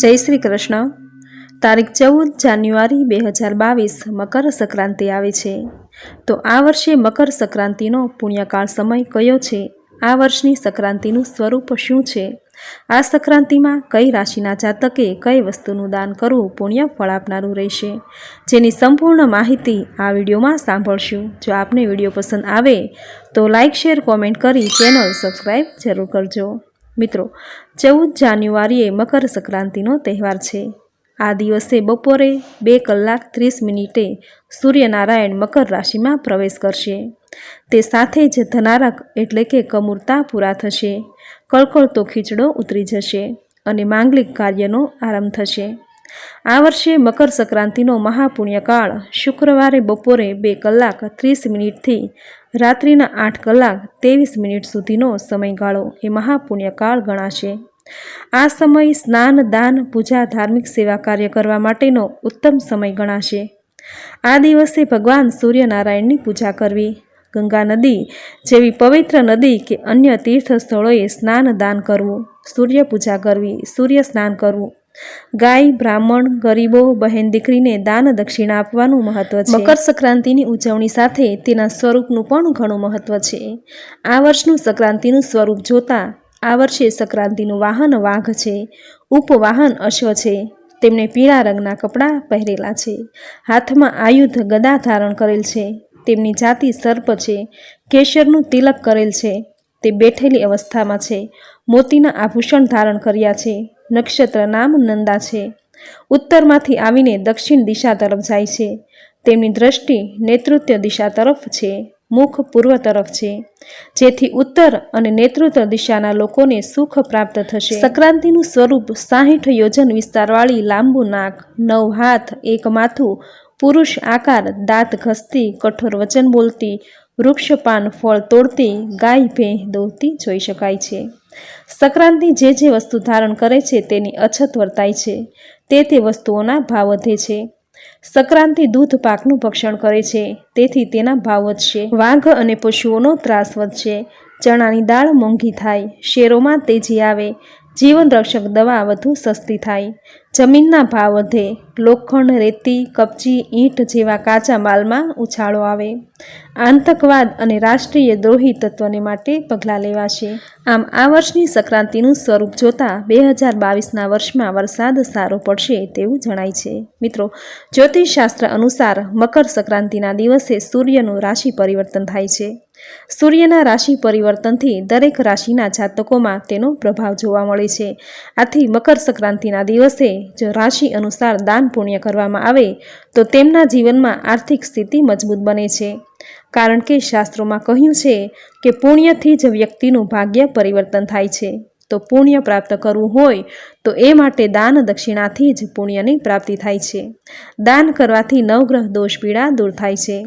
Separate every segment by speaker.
Speaker 1: જય શ્રી કૃષ્ણ. તારીખ ચૌદ જાન્યુઆરી બે હજાર બાવીસ મકર સંક્રાંતિ આવે છે. તો આ વર્ષે મકર સંક્રાંતિનો પુણ્યકાળ સમય કયો છે? આ વર્ષની સંક્રાંતિનું સ્વરૂપ શું છે? આ સંક્રાંતિમાં કઈ રાશિના જાતકે કઈ વસ્તુનું દાન કરવું પુણ્ય ફળ આપનારું રહેશે? જેની સંપૂર્ણ માહિતી આ વિડીયોમાં સાંભળશું. જો આપને વીડિયો પસંદ આવે તો લાઇક શેર, કોમેન્ટ કરી ચેનલ સબસ્ક્રાઈબ જરૂર કરજો. મિત્રો, ચૌદ જાન્યુઆરીએ મકર સંક્રાંતિનો તહેવાર છે. આ દિવસે બપોરે બે કલાક ત્રીસ મિનિટે સૂર્યનારાયણ મકર રાશિમાં પ્રવેશ કરશે. તે સાથે જ ધનારક એટલે કે કમૂરતા પૂરા થશે. કળકળતો ખીચડો ઉતરી જશે અને માંગલિક કાર્યનો આરંભ થશે. આ વર્ષે મકર સંક્રાંતિનો મહાપુણ્યકાળ શુક્રવારે બપોરે બે કલાક ત્રીસ મિનિટથી રાત્રિના આઠ કલાક ત્રેવીસ મિનિટ સુધીનો સમયગાળો એ મહાપુણ્યકાળ ગણાશે. આ સમય સ્નાન, દાન, પૂજા, ધાર્મિક સેવા કાર્ય કરવા માટેનો ઉત્તમ સમય ગણાશે. આ દિવસે ભગવાન સૂર્યનારાયણની પૂજા કરવી. ગંગા નદી જેવી પવિત્ર નદી કે અન્ય તીર્થ સ્થળોએ સ્નાન, દાન કરવું. સૂર્ય પૂજા કરવી, સૂર્ય સ્નાન કરવું. ગાય, બ્રાહ્મણ, ગરીબો, બહેન દીકરીને દાન દક્ષિણા આપવાનું મહત્વ છે. મકર સંક્રાંતિની ઉજવણી સાથે તેના સ્વરૂપનું પણ ઘણું મહત્વ છે. આ વર્ષનું સંક્રાંતિનું સ્વરૂપ જોતા આ વર્ષે સંક્રાંતિનું વાહન વાઘ છે. ઉપવાહન અશ્વ છે. તેમણે પીળા રંગના કપડાં પહેરેલા છે. હાથમાં આયુધ ગદા ધારણ કરેલ છે. તેમની જાતિ સર્પ છે. કેશરનું તિલક કરેલ છે. તે બેઠેલી અવસ્થામાં છે. મોતીના આભૂષણ ધારણ કર્યા છે. નક્ષત્ર નામ નંદા છે. ઉત્તરમાંથી આવીને દક્ષિણ દિશા તરફ જાય છે. તેમની દ્રષ્ટિ નેતૃત્વ દિશા તરફ છે. મુખ પૂર્વ તરફ છે. જેથી ઉત્તર અને નેતૃત્વ દિશાના લોકોને સુખ પ્રાપ્ત થશે. સંક્રાંતિનું સ્વરૂપ સાહીઠ યોજન વિસ્તારવાળી લાંબુ નાક, નવ હાથ, એક માથું, પુરુષ આકાર, દાંત, ઘસતી, કઠોર વચન બોલતી વૃક્ષ પાન ફળ તોડતી, ગાય ભેં દોડતી જોઈ શકાય છે. સંક્રાંતિ જે જે વસ્તુ ધારણ કરે છે તેની અછત વર્તાય છે. તે તે વસ્તુઓના ભાવ વધે છે. સંક્રાંતિ દૂધ પાકનું ભક્ષણ કરે છે. તેથી તેના ભાવ વધશે. વાઘ અને પશુઓનો ત્રાસ વધશે. ચણાની દાળ મોંઘી થાય. શેરોમાં તેજી આવે. જીવનરક્ષક દવા વધુ સસ્તી થાય. જમીનના ભાવ વધે. લોખંડ, રેતી, કપચી, ઈંટ જેવા કાચા માલમાં ઉછાળો આવે. આતંકવાદ અને રાષ્ટ્રીય દ્રોહી તત્વને માટે પગલાં લેવાશે. આમ, આ વર્ષની સંક્રાંતિનું સ્વરૂપ જોતા બે હજાર બાવીસના વર્ષમાં વરસાદ સારો પડશે તેવું જણાય છે. મિત્રો, જ્યોતિષશાસ્ત્ર અનુસાર મકર સંક્રાંતિના દિવસે સૂર્યનું રાશિ પરિવર્તન થાય છે. સૂર્યના રાશિ પરિવર્તનથી દરેક રાશિના જાતકોમાં તેનો પ્રભાવ જોવા મળે છે. આથી મકર સંક્રાંતિના દિવસે જો રાશિ અનુસાર દાન પુણ્ય કરવામાં આવે, તો તેમના જીવનમાં આર્થિક સ્થિતિ મજબૂત બને છે. કારણ કે શાસ્ત્રોમાં કહ્યું છે કે પુણ્યથી જ વ્યક્તિનું ભાગ્ય પરિવર્તન થાય છે. તો પુણ્ય પ્રાપ્ત કરવું હોય, તો એ માટે દાન દક્ષિણાથી જ પુણ્યની પ્રાપ્તિ થાય છે. દાન કરવાથી નવગ્રહ દોષ પીડા દૂર થાય છે.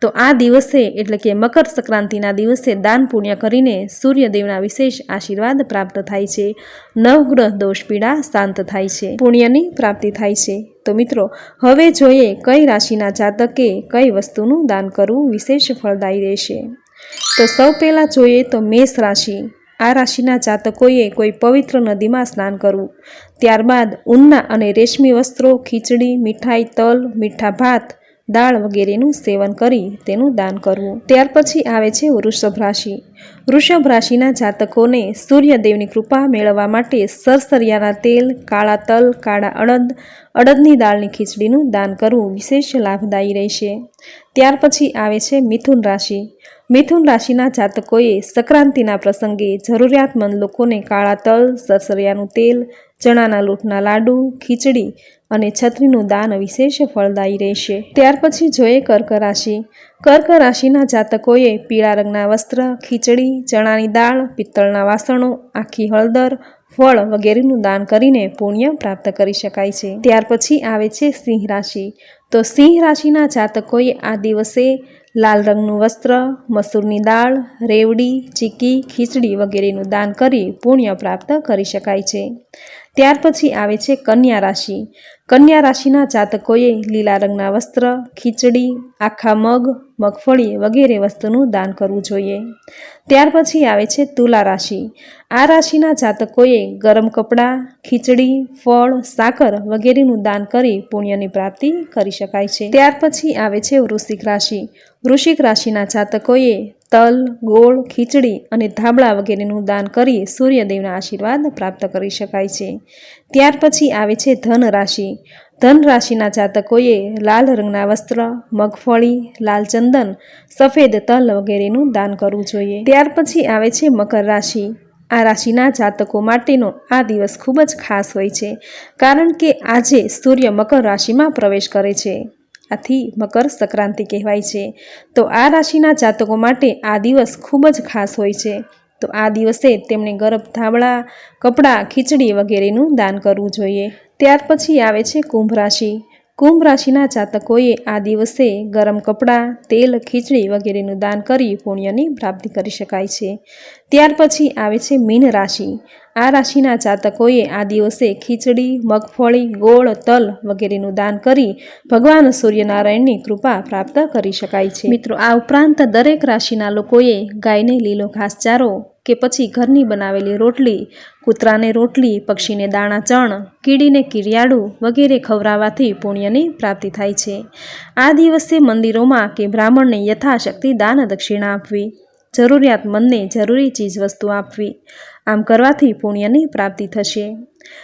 Speaker 1: તો આ દિવસે, એટલે કે મકર સંક્રાંતિના દિવસે દાન પુણ્ય કરીને સૂર્યદેવના વિશેષ આશીર્વાદ પ્રાપ્ત થાય છે. નવગ્રહ દોષ પીડા શાંત થાય છે. પુણ્યની પ્રાપ્તિ થાય છે. તો મિત્રો, હવે જોઈએ કઈ રાશિના જાતકે કઈ વસ્તુનું દાન કરવું વિશેષ ફળદાયી રહેશે. તો સૌ પહેલાં જોઈએ તો મેષ રાશિ. આ રાશિના જાતકોએ કોઈ પવિત્ર નદીમાં સ્નાન કરવું. ત્યારબાદ ઊનના અને રેશમી વસ્ત્રો, ખીચડી, મીઠાઈ, તલ, મીઠા ભાત, દાળ વગેરેનું સેવન કરી તેનું દાન કરવું. ત્યાર પછી આવે છે વૃષભ રાશિ. વૃષભ રાશિના જાતકોને સૂર્યદેવની કૃપા મેળવવા માટે સરસરિયાના તેલ, કાળા તલ, કાળા અડદ, અડદની દાળની ખીચડીનું દાન કરવું વિશેષ લાભદાયી રહેશે. ત્યાર પછી આવે છે મિથુન રાશિ. મિથુન રાશિના જાતકોએ સંક્રાંતિના પ્રસંગે જરૂરિયાતમંદ લોકોને કાળા તલ, સરસરિયાનું તેલ, ચણાના લોટના લાડુ, ખીચડી અને છત્રીનું દાન વિશેષ ફળદાયી રહેશે. ત્યાર પછી જોઈએ કર્ક રાશિ. કર્ક રાશિના જાતકોએ પીળા રંગના વસ્ત્ર, ખીચડી, ચણાની દાળ, પિત્તળના વાસણો, આખી હળદર, ફળ વગેરેનું દાન કરીને પુણ્ય પ્રાપ્ત કરી શકાય છે. ત્યાર પછી આવે છે સિંહ રાશિ. તો સિંહ રાશિના જાતકોએ આ દિવસે લાલ રંગનું વસ્ત્ર, મસૂરની દાળ, રેવડી, ચીકી, ખીચડી વગેરેનું દાન કરી પુણ્ય પ્રાપ્ત કરી શકાય છે. ત્યાર પછી આવે છે કન્યા રાશિ. કન્યા રાશિના જાતકોએ લીલા રંગના વસ્ત્ર, ખીચડી, આખા મગ, મગફળી વગેરે વસ્તુનું દાન કરવું જોઈએ. ત્યાર પછી આવે છે તુલા રાશિ. આ રાશિના જાતકોએ ગરમ કપડાં, ખીચડી, ફળ, સાકર વગેરેનું દાન કરી પુણ્યની પ્રાપ્તિ કરી શકાય છે. ત્યાર પછી આવે છે વૃશ્ચિક રાશિ. વૃશ્ચિક રાશિના જાતકોએ તલ, ગોળ, ખીચડી અને ધાબળા વગેરેનું દાન કરી સૂર્યદેવના આશીર્વાદ પ્રાપ્ત કરી શકાય છે. ત્યાર પછી આવે છે ધન રાશિ. ધન રાશિના જાતકોએ લાલ રંગના વસ્ત્ર, મગફળી, લાલ ચંદન, સફેદ તલ વગેરેનું દાન કરવું જોઈએ. ત્યાર પછી આવે છે મકર રાશિ. આ રાશિના જાતકો માટેનો આ દિવસ ખૂબ જ ખાસ હોય છે, કારણ કે આજે સૂર્ય મકર રાશિમાં પ્રવેશ કરે છે. આથી મકર સંક્રાંતિ કહેવાય છે. તો આ રાશિના જાતકો માટે આ દિવસ ખૂબ જ ખાસ હોય છે. તો આ દિવસે તેમણે ગરમ ધાબળા, કપડાં, ખીચડી વગેરેનું દાન કરવું જોઈએ. ત્યાર પછી આવે છે કુંભ રાશિ. કુંભ રાશિના જાતકોએ આ દિવસે ગરમ કપડાં, તેલ, ખીચડી વગેરેનું દાન કરી પુણ્યની પ્રાપ્તિ કરી શકાય છે. ત્યાર પછી આવે છે મીન રાશિ. આ રાશિના જાતકોએ આ દિવસે ખીચડી, મગફળી, ગોળ, તલ વગેરેનું દાન કરી ભગવાન સૂર્યનારાયણની કૃપા પ્રાપ્ત કરી શકાય છે. મિત્રો, આ ઉપરાંત દરેક રાશિના લોકોએ ગાયને લીલો ઘાસચારો કે પછી ઘરની બનાવેલી રોટલી, કૂતરાને રોટલી, પક્ષીને દાણા ચણ, કીડીને કીડિયાળું વગેરે ખવડાવવાથી પુણ્યની પ્રાપ્તિ થાય છે. આ દિવસે મંદિરોમાં કે બ્રાહ્મણને યથાશક્તિ દાન દક્ષિણા આપવી જરૂરિયાતમંદને જરૂરી ચીજવસ્તુ આપવી, આમ કરવાથી પુણ્યની પ્રાપ્તિ થશે.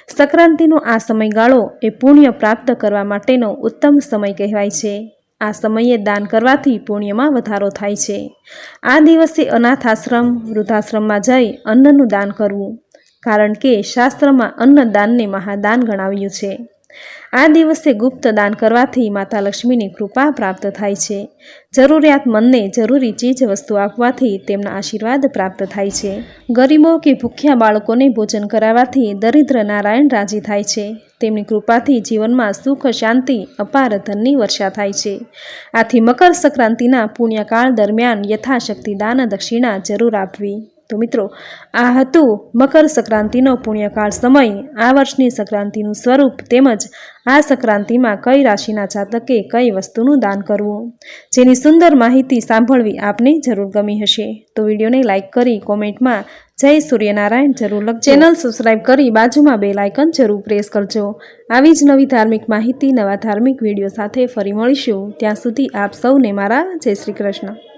Speaker 1: સંક્રાંતિનો આ સમયગાળો એ પુણ્ય પ્રાપ્ત કરવા માટેનો ઉત્તમ સમય કહેવાય છે. આ સમયે દાન કરવાથી પુણ્યમાં વધારો થાય છે. આ દિવસે અનાથ આશ્રમ, વૃદ્ધાશ્રમમાં જઈ અન્નનું દાન કરવું, કારણ કે શાસ્ત્રમાં અન્નદાનને મહાદાન ગણાવ્યું છે. આ દિવસે ગુપ્ત દાન કરવાથી માતા લક્ષ્મીની કૃપા પ્રાપ્ત થાય છે. જરૂરિયાતમંદને જરૂરી ચીજ વસ્તુ આપવાથી તેમના આશીર્વાદ પ્રાપ્ત થાય છે. ગરીબો કે ભૂખ્યા બાળકોને ભોજન કરાવવાથી દરિદ્ર નારાયણ રાજી થાય છે. તેમની કૃપાથી જીવનમાં સુખ, શાંતિ, અપાર ધનની વર્ષા થાય છે. આથી મકર સંક્રાંતિના પુણ્યકાળ દરમિયાન યથાશક્તિ દાન દક્ષિણા જરૂર આપવી. તો મિત્રો, આ હતું મકર સંક્રાંતિનો પુણ્યકાળ સમય. આ વર્ષની સંક્રાંતિનું સ્વરૂપ તેમજ આ સંક્રાંતિમાં કઈ રાશિના જાતકે કઈ વસ્તુનું દાન કરવું? જેની સુંદર માહિતી સાંભળવી આપને જરૂર ગમી હશે. તો વિડીયોને લાઇક કરી કોમેન્ટમાં જય સૂર્યનારાયણ જરૂર લખ ચેનલ સબસ્ક્રાઇબ કરી બાજુમાં બે લાઇકન જરૂર પ્રેસ કરજો. આવી જ નવી ધાર્મિક માહિતી, નવા ધાર્મિક વીડિયો સાથે ફરી મળીશું. ત્યાં સુધી આપ સૌને મારા જય શ્રી કૃષ્ણ.